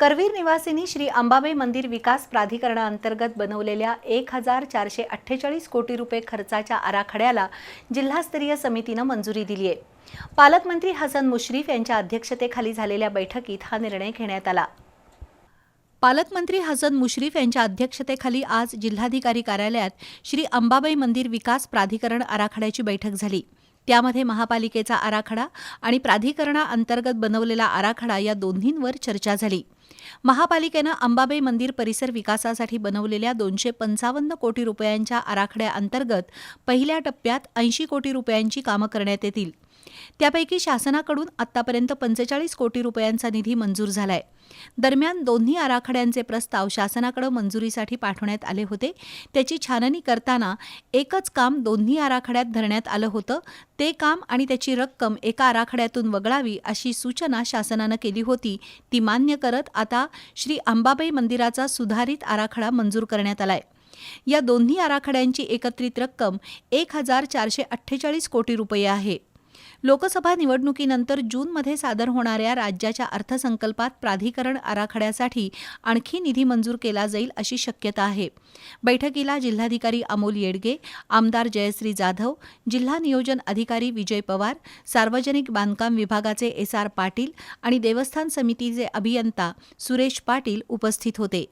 करवीर निवासिनी श्री अंबाबाई मंदिर विकास प्राधिकरणाअंतर्गत बनवलेल्या एक हजार चारशे अठ्ठेचाळीस कोटी रुपये खर्चाच्या आराखड्याला जिल्हास्तरीय समितीनं मंजुरी दिली आहे. पालकमंत्री हसन मुश्रीफ यांच्या अध्यक्षतेखाली झालेल्या बैठकीत हा निर्णय घेण्यात आला. पालकमंत्री हसन मुश्रीफ यांच्या अध्यक्षतेखाली आज जिल्हाधिकारी कार्यालयात श्री अंबाबाई मंदिर विकास प्राधिकरण आराखड्याची बैठक झाली. त्यामध्ये महापालिकेचा आराखडा आणि प्राधिकरणाअंतर्गत बनवलेला आराखडा या दोन्हींवर चर्चा झाली. महापालिकेनं अंबाबाई मंदिर परिसर विकासासाठी बनवलेल्या दोनशे पंचावन्न कोटी रुपयांच्या आराखड्याअंतर्गत पहिल्या टप्प्यात ऐंशी कोटी रुपयांची कामं करण्यात येतील. त्यापैकी शासनाकडून आतापर्यंत पंचेचाळीस कोटी रुपयांचा निधी मंजूर झालाय. दरम्यान दोन्ही आराखड्यांचे प्रस्ताव शासनाकडे मंजुरीसाठी पाठवण्यात आले होते. त्याची छाननी करताना एकच काम दोन्ही आराखड्यात धरण्यात आलं होतं. ते काम आणि त्याची रक्कम एका आराखड्यातून वगळावी अशी सूचना शासनानं केली होती. ती मान्य करत आता श्री अंबाबाई मंदिराचा सुधारित आराखडा मंजूर करण्यात आलाय. या दोन्ही आराखड्यांची एकत्रित रक्कम एक हजार चारशे अठ्ठेचाळीस कोटी रुपये आहे. लोकसभा निवडणुकीनंतर जूनमध्ये सादर होणाऱ्या राज्याच्या अर्थसंकल्पात प्राधिकरण आराखड्यासाठी आणखी निधी मंजूर केला जाईल अशी शक्यता आहे. बैठकीला जिल्हाधिकारी अमोल येडगे आमदार जयश्री जाधव जिल्हा नियोजन अधिकारी विजय पवार सार्वजनिक बांधकाम विभागाचे एस आर पाटील आणि देवस्थान समितीचे अभियंता सुरेश पाटील उपस्थित होते.